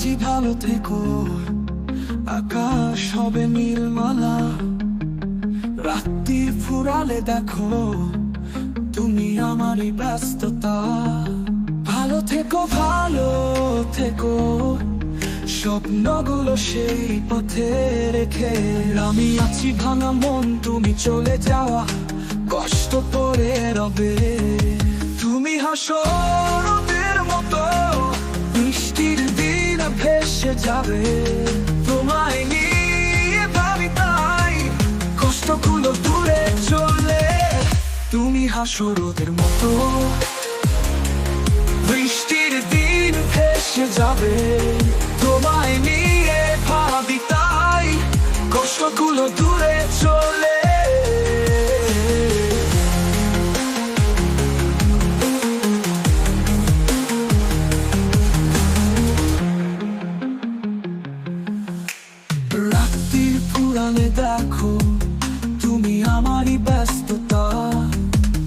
আছি ভালো থেকো। আকাশ হবে নীলমালা রাত্রি ফুরালে দেখো, তুমি আমারই ব্যস্ততা। ভালো থেকো ভালো থেকো। স্বপ্নগুলো সেই পথে রেখে আমি আছি ভাঙা মন, তুমি চলে যাওয়া। কষ্ট করে রবে। তুমি হাসো। ভেসে যাবে। তোমায় নিয়ে ভাবি তাই কষ্টগুলো দূরে চলে। তুমি হাসো রোদের মতো বৃষ্টির দিন ভেসে যাবে। তোমায় নিয়ে ভাবি তাই কষ্টগুলো দূরে দেখো, তুমি আমারই ব্যস্ততা।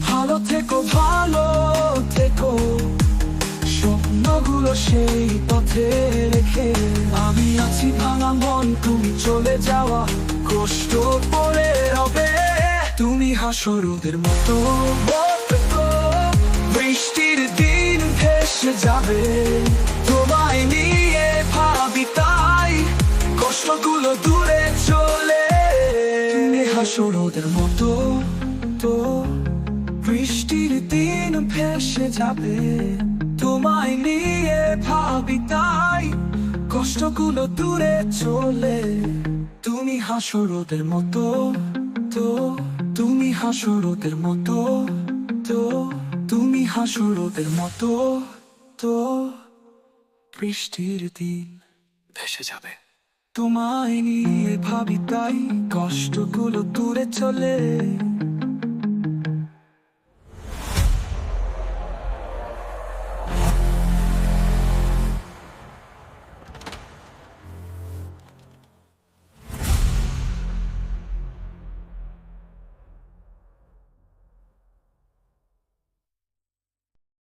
ভালো থেকো ভালো থেকো। স্বপ্নগুলো সেই পথে রেখে। আমি আছি ভাঙা মন, তুমি চলে যাওয়া। কষ্ট পড়ে রবে। তুমি হাসো রোদের মতো বৃষ্টির দিন ভেসে যাবে। তুমি মতো তো বৃষ্টির দিন ভেসে যাবে। তোমায় নিয়ে ভাবি তাই কষ্টগুলো দূরে চলে। তুমি হাসো রোদের মতো তো, তুমি হাসো রোদের মতো তো, তুমি হাসো রোদের মতো তো বৃষ্টির দিন ভেসে যাবে। তোমায় নিয়ে ভাবি তাই কষ্টগুলো দূরে চলে।